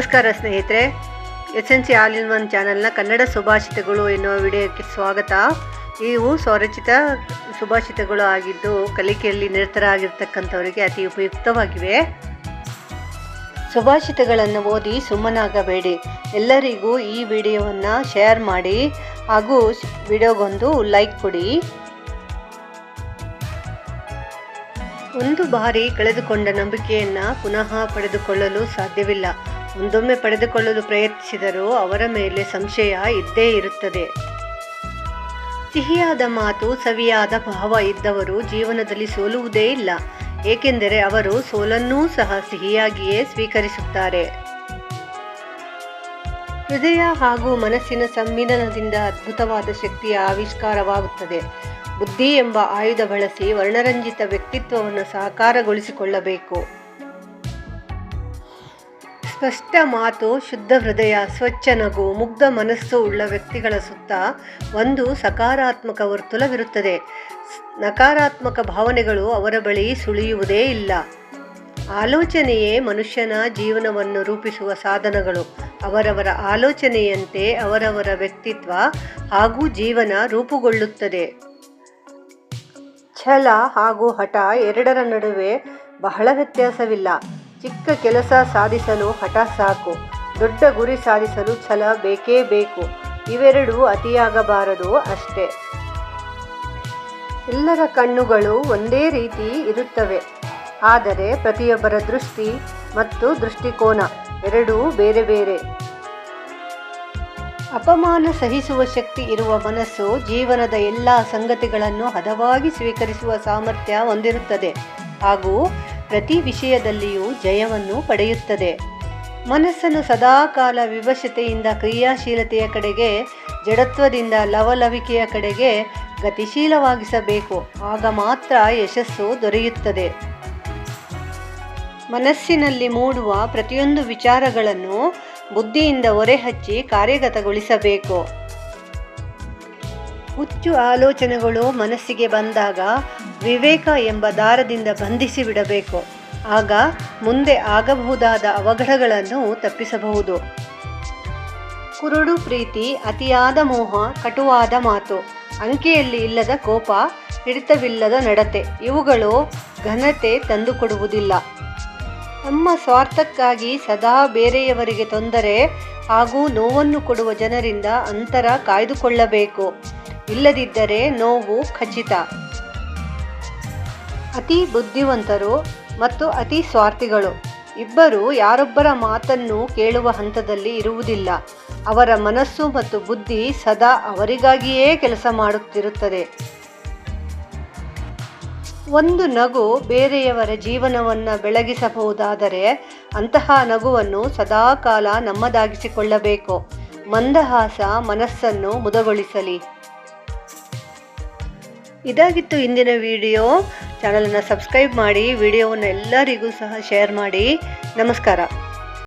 ನಮಸ್ಕಾರ ಸ್ನೇಹಿತರೆ. S N C all in one ಚಾನಲ್ನ ಕನ್ನಡ ಸುಭಾಷಿತಗಳು ಎನ್ನುವ ವಿಡಿಯೋಕ್ಕೆ ಸ್ವಾಗತ. ಇವು ಸ್ವರಚಿತ ಸುಭಾಷಿತಗಳು ಆಗಿದ್ದು ಕಲಿಕೆಯಲ್ಲಿ ನಿರತರಾಗಿರ್ತಕ್ಕಂಥವರಿಗೆ ಅತಿ ಉಪಯುಕ್ತವಾಗಿವೆ. ಸುಭಾಷಿತಗಳನ್ನು ಓದಿ ಸುಮ್ಮನಾಗಬೇಡಿ. ಎಲ್ಲರಿಗೂ ಈ ವಿಡಿಯೋವನ್ನು ಶೇರ್ ಮಾಡಿ ಹಾಗೂ ವಿಡಿಯೋಗೊಂದು ಲೈಕ್ ಕೊಡಿ. ಒಂದು ಬಾರಿ ಕಳೆದುಕೊಂಡ ನಂಬಿಕೆಯನ್ನು ಪುನಃ ಪಡೆದುಕೊಳ್ಳಲು ಸಾಧ್ಯವಿಲ್ಲ. ಒಂದೊಮ್ಮೆ ಪಡೆದುಕೊಳ್ಳಲು ಪ್ರಯತ್ನಿಸಿದರೂ ಅವರ ಮೇಲೆ ಸಂಶಯ ಇದ್ದೇ ಇರುತ್ತದೆ. ಸಿಹಿಯಾದ ಮಾತು, ಸವಿಯಾದ ಭಾವ ಇದ್ದವರು ಜೀವನದಲ್ಲಿ ಸೋಲುವುದೇ ಇಲ್ಲ, ಏಕೆಂದರೆ ಅವರು ಸೋಲನ್ನೂ ಸಹ ಸಿಹಿಯಾಗಿಯೇ ಸ್ವೀಕರಿಸುತ್ತಾರೆ. ಹೃದಯ ಹಾಗೂ ಮನಸ್ಸಿನ ಸಮ್ಮಿಲನದಿಂದ ಅದ್ಭುತವಾದ ಶಕ್ತಿಯ ಆವಿಷ್ಕಾರವಾಗುತ್ತದೆ. ಬುದ್ಧಿ ಎಂಬ ಆಯುಧ ಬಳಸಿ ವರ್ಣರಂಜಿತ ವ್ಯಕ್ತಿತ್ವವನ್ನು ಸಾಕಾರಗೊಳಿಸಿಕೊಳ್ಳಬೇಕು. ಸ್ಪಷ್ಟ ಮಾತು, ಶುದ್ಧ ಹೃದಯ, ಸ್ವಚ್ಛ ನಗು, ಮುಗ್ಧ ಮನಸ್ಸು ಉಳ್ಳ ವ್ಯಕ್ತಿಗಳ ಸುತ್ತ ಒಂದು ಸಕಾರಾತ್ಮಕ ವರ್ತುಲವಿರುತ್ತದೆ. ನಕಾರಾತ್ಮಕ ಭಾವನೆಗಳು ಅವರ ಬಳಿ ಸುಳಿಯುವುದೇ ಇಲ್ಲ. ಆಲೋಚನೆಯೇ ಮನುಷ್ಯನ ಜೀವನವನ್ನು ರೂಪಿಸುವ ಸಾಧನಗಳು. ಅವರವರ ಆಲೋಚನೆಯಂತೆ ಅವರವರ ವ್ಯಕ್ತಿತ್ವ ಹಾಗೂ ಜೀವನ ರೂಪುಗೊಳ್ಳುತ್ತದೆ. ಛಲ ಹಾಗೂ ಹಠ ಎರಡರ ನಡುವೆ ಬಹಳ ವ್ಯತ್ಯಾಸವಿಲ್ಲ. ಚಿಕ್ಕ ಕೆಲಸ ಸಾಧಿಸಲು ಹಠ ಸಾಕು, ದೊಡ್ಡ ಗುರಿ ಸಾಧಿಸಲು ಛಲ ಬೇಕೇ ಬೇಕು, ಇವೆರಡೂ ಅತಿಯಾಗಬಾರದು ಅಷ್ಟೇ. ಎಲ್ಲರ ಕಣ್ಣುಗಳು ಒಂದೇ ರೀತಿ ಇರುತ್ತವೆ, ಆದರೆ ಪ್ರತಿಯೊಬ್ಬರ ದೃಷ್ಟಿ ಮತ್ತು ದೃಷ್ಟಿಕೋನ ಎರಡೂ ಬೇರೆ ಬೇರೆ. ಅಪಮಾನ ಸಹಿಸುವ ಶಕ್ತಿ ಇರುವ ಮನಸ್ಸು ಜೀವನದ ಎಲ್ಲ ಸಂಗತಿಗಳನ್ನು ಹದವಾಗಿ ಸ್ವೀಕರಿಸುವ ಸಾಮರ್ಥ್ಯ ಹೊಂದಿರುತ್ತದೆ, ಹಾಗೂ ಪ್ರತಿ ವಿಷಯದಲ್ಲಿಯೂ ಜಯವನ್ನು ಪಡೆಯುತ್ತದೆ. ಮನಸ್ಸನ್ನು ಸದಾಕಾಲ ವಿವಶತೆಯಿಂದ ಕ್ರಿಯಾಶೀಲತೆಯ ಕಡೆಗೆ, ಜಡತ್ವದಿಂದ ಲವಲವಿಕೆಯ ಕಡೆಗೆ ಗತಿಶೀಲವಾಗಿಸಬೇಕು. ಆಗ ಮಾತ್ರ ಯಶಸ್ಸು ದೊರೆಯುತ್ತದೆ. ಮನಸ್ಸಿನಲ್ಲಿ ಮೂಡುವ ಪ್ರತಿಯೊಂದು ವಿಚಾರಗಳನ್ನು ಬುದ್ಧಿಯಿಂದ ಒರೆಹಚ್ಚಿ ಕಾರ್ಯಗತಗೊಳಿಸಬೇಕು. ಹುಚ್ಚು ಆಲೋಚನೆಗಳು ಮನಸ್ಸಿಗೆ ಬಂದಾಗ ವಿವೇಕ ಎಂಬ ದಾರದಿಂದ ಬಂಧಿಸಿ ಬಿಡಬೇಕು. ಆಗ ಮುಂದೆ ಆಗಬಹುದಾದ ಅವಘಡಗಳನ್ನು ತಪ್ಪಿಸಬಹುದು. ಕುರುಡು ಪ್ರೀತಿ, ಅತಿಯಾದ ಮೋಹ, ಕಟುವಾದ ಮಾತು, ಅಂಕೆಯಲ್ಲಿ ಇಲ್ಲದ ಕೋಪ, ಹಿಡಿತವಿಲ್ಲದ ನಡತೆ, ಇವುಗಳು ಘನತೆ ತಂದುಕೊಡುವುದಿಲ್ಲ. ತಮ್ಮ ಸ್ವಾರ್ಥಕ್ಕಾಗಿ ಸದಾ ಬೇರೆಯವರಿಗೆ ತೊಂದರೆ ಹಾಗೂ ನೋವನ್ನು ಕೊಡುವ ಜನರಿಂದ ಅಂತರ ಕಾಯ್ದುಕೊಳ್ಳಬೇಕು. ಇಲ್ಲದಿದ್ದರೆ ನೋವು ಖಚಿತ. ಅತಿ ಬುದ್ಧಿವಂತರು ಮತ್ತು ಅತಿ ಸ್ವಾರ್ಥಿಗಳು. ಇಬ್ಬರು ಯಾರೊಬ್ಬರ ಮಾತನ್ನು ಕೇಳುವ ಹಂತದಲ್ಲಿ ಇರುವುದಿಲ್ಲ. ಅವರ ಮನಸ್ಸು ಮತ್ತು ಬುದ್ಧಿ ಸದಾ ಅವರಿಗಾಗಿಯೇ ಕೆಲಸ ಮಾಡುತ್ತಿರುತ್ತದೆ. ಒಂದು ನಗು ಬೇರೆಯವರ ಜೀವನವನ್ನು ಬೆಳಗಿಸಬಹುದಾದರೆ ಅಂತಹ ನಗುವನ್ನು ಸದಾಕಾಲ ನಮ್ಮದಾಗಿಸಿಕೊಳ್ಳಬೇಕು. ಮಂದಹಾಸ ಮನಸ್ಸನ್ನು ಮುದಗೊಳಿಸಲಿ. ಇದಾಗಿತ್ತು ಇಂದಿನ ವಿಡಿಯೋ. ಚಾನಲನ್ನು ಸಬ್ಸ್ಕ್ರೈಬ್ ಮಾಡಿ ವಿಡಿಯೋವನ್ನು ಎಲ್ಲರಿಗೂ ಸಹ ಶೇರ್ ಮಾಡಿ. ನಮಸ್ಕಾರ.